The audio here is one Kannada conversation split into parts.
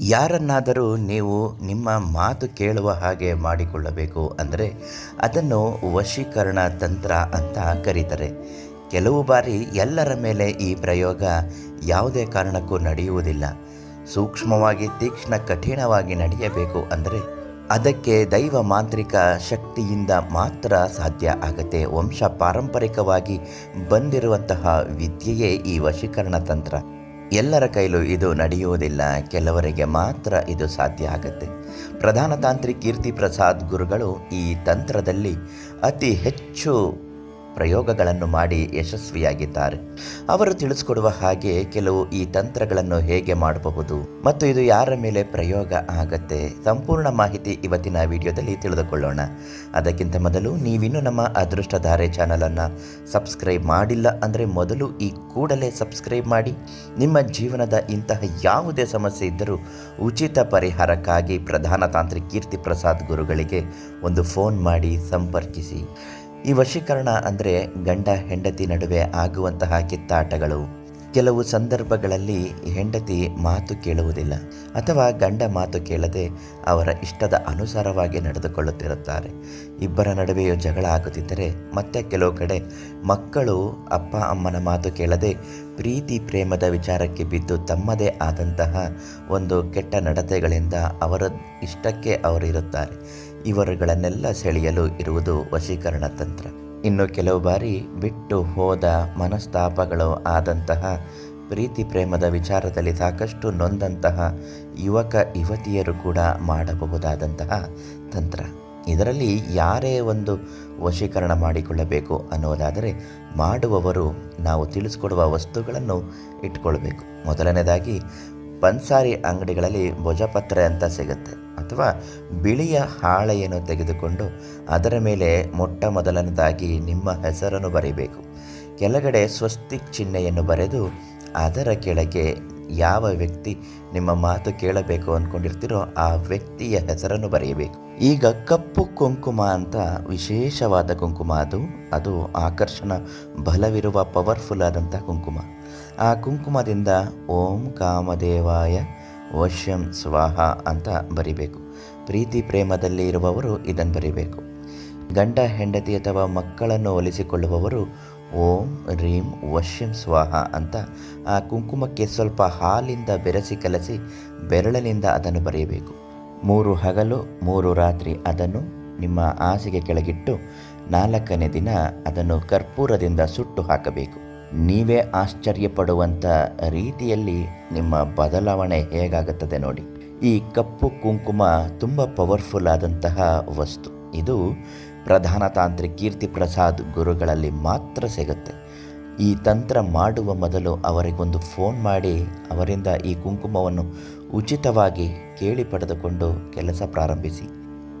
ಯಾರನ್ನಾದರೂ ನೀವು ನಿಮ್ಮ ಮಾತು ಕೇಳುವ ಹಾಗೆ ಮಾಡಿಕೊಳ್ಳಬೇಕು ಅಂದರೆ ಅದನ್ನು ವಶೀಕರಣ ತಂತ್ರ ಅಂತ ಕರೀತಾರೆ. ಕೆಲವು ಬಾರಿ ಎಲ್ಲರ ಮೇಲೆ ಈ ಪ್ರಯೋಗ ಯಾವುದೇ ಕಾರಣಕ್ಕೂ ನಡೆಯುವುದಿಲ್ಲ. ಸೂಕ್ಷ್ಮವಾಗಿ, ತೀಕ್ಷ್ಣ, ಕಠಿಣವಾಗಿ ನಡೆಯಬೇಕು ಅಂದರೆ ಅದಕ್ಕೆ ದೈವ ಮಾಂತ್ರಿಕ ಶಕ್ತಿಯಿಂದ ಮಾತ್ರ ಸಾಧ್ಯ ಆಗುತ್ತೆ. ವಂಶ ಪಾರಂಪರಿಕವಾಗಿ ಬಂದಿರುವಂತಹ ವಿದ್ಯೆಯೇ ಈ ವಶೀಕರಣ ತಂತ್ರ. ಎಲ್ಲರ ಕೈಲೂ ಇದು ನಡೆಯುವುದಿಲ್ಲ. ಕೆಲವರಿಗೆ ಮಾತ್ರ ಇದು ಸಾಧ್ಯ ಆಗುತ್ತೆ. ಪ್ರಧಾನ ತಾಂತ್ರಿಕ್ ಕೀರ್ತಿ ಪ್ರಸಾದ್ ಗುರುಗಳು ಈ ತಂತ್ರದಲ್ಲಿ ಅತಿ ಹೆಚ್ಚು ಪ್ರಯೋಗಗಳನ್ನು ಮಾಡಿ ಯಶಸ್ವಿಯಾಗಿದ್ದಾರೆ. ಅವರು ತಿಳಿಸ್ಕೊಡುವ ಹಾಗೆ ಕೆಲವು ಈ ತಂತ್ರಗಳನ್ನು ಹೇಗೆ ಮಾಡಬಹುದು ಮತ್ತು ಇದು ಯಾರ ಮೇಲೆ ಪ್ರಯೋಗ ಆಗತ್ತೆ ಸಂಪೂರ್ಣ ಮಾಹಿತಿ ಇವತ್ತಿನ ವಿಡಿಯೋದಲ್ಲಿ ತಿಳಿದುಕೊಳ್ಳೋಣ. ಅದಕ್ಕಿಂತ ಮೊದಲು ನೀವಿನ್ನೂ ನಮ್ಮ ಅದೃಷ್ಟಧಾರೆ ಚಾನಲನ್ನು ಸಬ್ಸ್ಕ್ರೈಬ್ ಮಾಡಿಲ್ಲ ಅಂದರೆ ಮೊದಲು ಈ ಕೂಡಲೇ ಸಬ್ಸ್ಕ್ರೈಬ್ ಮಾಡಿ. ನಿಮ್ಮ ಜೀವನದ ಇಂತಹ ಯಾವುದೇ ಸಮಸ್ಯೆ ಇದ್ದರೂ ಉಚಿತ ಪರಿಹಾರಕ್ಕಾಗಿ ಪ್ರಧಾನ ತಾಂತ್ರಿಕ ಕೀರ್ತಿ ಪ್ರಸಾದ್ ಗುರುಗಳಿಗೆ ಒಂದು ಫೋನ್ ಮಾಡಿ ಸಂಪರ್ಕಿಸಿ. ಈ ವಶೀಕರಣ ಅಂದರೆ ಗಂಡ ಹೆಂಡತಿ ನಡುವೆ ಆಗುವಂತಹ ಕಿತ್ತಾಟಗಳು. ಕೆಲವು ಸಂದರ್ಭಗಳಲ್ಲಿ ಹೆಂಡತಿ ಮಾತು ಕೇಳುವುದಿಲ್ಲ ಅಥವಾ ಗಂಡ ಮಾತು ಕೇಳದೆ ಅವರ ಇಷ್ಟದ ಅನುಸಾರವಾಗಿ ನಡೆದುಕೊಳ್ಳುತ್ತಿರುತ್ತಾರೆ. ಇಬ್ಬರ ನಡುವೆಯೂ ಜಗಳ ಆಗುತ್ತಿದ್ದರೆ ಮತ್ತೆ ಕೆಲವು ಕಡೆ ಮಕ್ಕಳು ಅಪ್ಪ ಅಮ್ಮನ ಮಾತು ಕೇಳದೆ ಪ್ರೀತಿ ಪ್ರೇಮದ ವಿಚಾರಕ್ಕೆ ಬಿದ್ದು ತಮ್ಮದೇ ಆದಂತಹ ಒಂದು ಕೆಟ್ಟ ನಡತೆಗಳಿಂದ ಅವರ ಇಷ್ಟಕ್ಕೆ ಅವರಿರುತ್ತಾರೆ. ಇವರುಗಳನ್ನೆಲ್ಲ ಸೆಳೆಯಲು ಇರುವುದು ವಶೀಕರಣ ತಂತ್ರ. ಇನ್ನು ಕೆಲವು ಬಾರಿ ಬಿಟ್ಟು ಹೋದ ಮನಸ್ತಾಪಗಳು ಆದಂತಹ ಪ್ರೀತಿ ಪ್ರೇಮದ ವಿಚಾರದಲ್ಲಿ ಸಾಕಷ್ಟು ನೊಂದಂತಹ ಯುವಕ ಯುವತಿಯರು ಕೂಡ ಮಾಡಬಹುದಾದಂತಹ ತಂತ್ರ. ಇದರಲ್ಲಿ ಯಾರೇ ಒಂದು ವಶೀಕರಣ ಮಾಡಿಕೊಳ್ಳಬೇಕು ಅನ್ನೋದಾದರೆ ಮಾಡುವವರು ನಾವು ತಿಳಿಸ್ಕೊಡುವ ವಸ್ತುಗಳನ್ನು ಇಟ್ಕೊಳ್ಬೇಕು. ಮೊದಲನೇದಾಗಿ, ಪನ್ಸಾರಿ ಅಂಗಡಿಗಳಲ್ಲಿ ಭುಜಪತ್ರೆ ಅಂತ ಸಿಗುತ್ತೆ. ಅಥವಾ ಬಿಳಿಯ ಹಾಳೆಯನ್ನು ತೆಗೆದುಕೊಂಡು ಅದರ ಮೇಲೆ ಮೊಟ್ಟ ಮೊದಲನೇದಾಗಿ ನಿಮ್ಮ ಹೆಸರನ್ನು ಬರೀಬೇಕು. ಕೆಳಗಡೆ ಸ್ವಸ್ತಿಕ್ ಚಿಹ್ನೆಯನ್ನು ಬರೆದು ಅದರ ಕೆಳಗೆ ಯಾವ ವ್ಯಕ್ತಿ ನಿಮ್ಮ ಮಾತು ಕೇಳಬೇಕು ಅಂದ್ಕೊಂಡಿರ್ತೀರೋ ಆ ವ್ಯಕ್ತಿಯ ಹೆಸರನ್ನು ಬರೆಯಬೇಕು. ಈಗ ಕಪ್ಪು ಕುಂಕುಮ ಅಂತ ವಿಶೇಷವಾದ ಕುಂಕುಮ ಅದು. ಅದು ಆಕರ್ಷಣ, ಬಲವಿರುವ ಪವರ್ಫುಲ್ ಆದಂಥ ಕುಂಕುಮ. ಆ ಕುಂಕುಮದಿಂದ ಓಂ ಕಾಮದೇವಾಯ ವಶ್ಯಂ ಸ್ವಾಹ ಅಂತ ಬರಿಬೇಕು. ಪ್ರೀತಿ ಪ್ರೇಮದಲ್ಲಿ ಇರುವವರು ಇದನ್ನು ಬರಿಬೇಕು. ಗಂಡ, ಹೆಂಡತಿ ಅಥವಾ ಮಕ್ಕಳನ್ನು ಒಲಿಸಿಕೊಳ್ಳುವವರು ಓಂ ರೀಂ ವಶ್ಯಂ ಸ್ವಾಹ ಅಂತ ಆ ಕುಂಕುಮಕ್ಕೆ ಸ್ವಲ್ಪ ಹಾಲಿಂದ ಬೆರೆಸಿ ಕಲಸಿ ಬೆರಳಿನಿಂದ ಅದನ್ನು ಬರೆಯಬೇಕು. ಮೂರು ಹಗಲು, ಮೂರು ರಾತ್ರಿ ಅದನ್ನು ನಿಮ್ಮ ಹಾಸಿಗೆ ಕೆಳಗಿಟ್ಟು ನಾಲ್ಕನೇ ದಿನ ಅದನ್ನು ಕರ್ಪೂರದಿಂದ ಸುಟ್ಟು ಹಾಕಬೇಕು. ನೀವೇ ಆಶ್ಚರ್ಯಪಡುವಂಥ ರೀತಿಯಲ್ಲಿ ನಿಮ್ಮ ಬದಲಾವಣೆ ಹೇಗಾಗುತ್ತದೆ ನೋಡಿ. ಈ ಕಪ್ಪು ಕುಂಕುಮ ತುಂಬ ಪವರ್ಫುಲ್ ಆದಂತಹ ವಸ್ತು. ಇದು ಪ್ರಧಾನ ತಾಂತ್ರಿ ಕೀರ್ತಿ ಪ್ರಸಾದ್ ಗುರುಗಳಲ್ಲಿ ಮಾತ್ರ ಸಿಗುತ್ತೆ. ಈ ತಂತ್ರ ಮಾಡುವ ಮೊದಲು ಅವರಿಗೊಂದು ಫೋನ್ ಮಾಡಿ ಅವರಿಂದ ಈ ಕುಂಕುಮವನ್ನು ಉಚಿತವಾಗಿ ಕೇಳಿ ಪಡೆದುಕೊಂಡು ಕೆಲಸ ಪ್ರಾರಂಭಿಸಿ.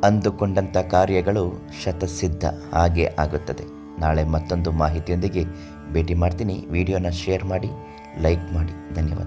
ಅಂದುಕೊಂಡಂಥ ಕಾರ್ಯಗಳು ಶತಸಿದ್ಧ ಹಾಗೆ ಆಗುತ್ತದೆ. ನಾಳೆ ಮತ್ತೊಂದು ಮಾಹಿತಿಯೊಂದಿಗೆ ಭೇಟಿ ಮಾಡ್ತೀನಿ. ವಿಡಿಯೋನ ಶೇರ್ ಮಾಡಿ ಲೈಕ್ ಮಾಡಿ. ಧನ್ಯವಾದ.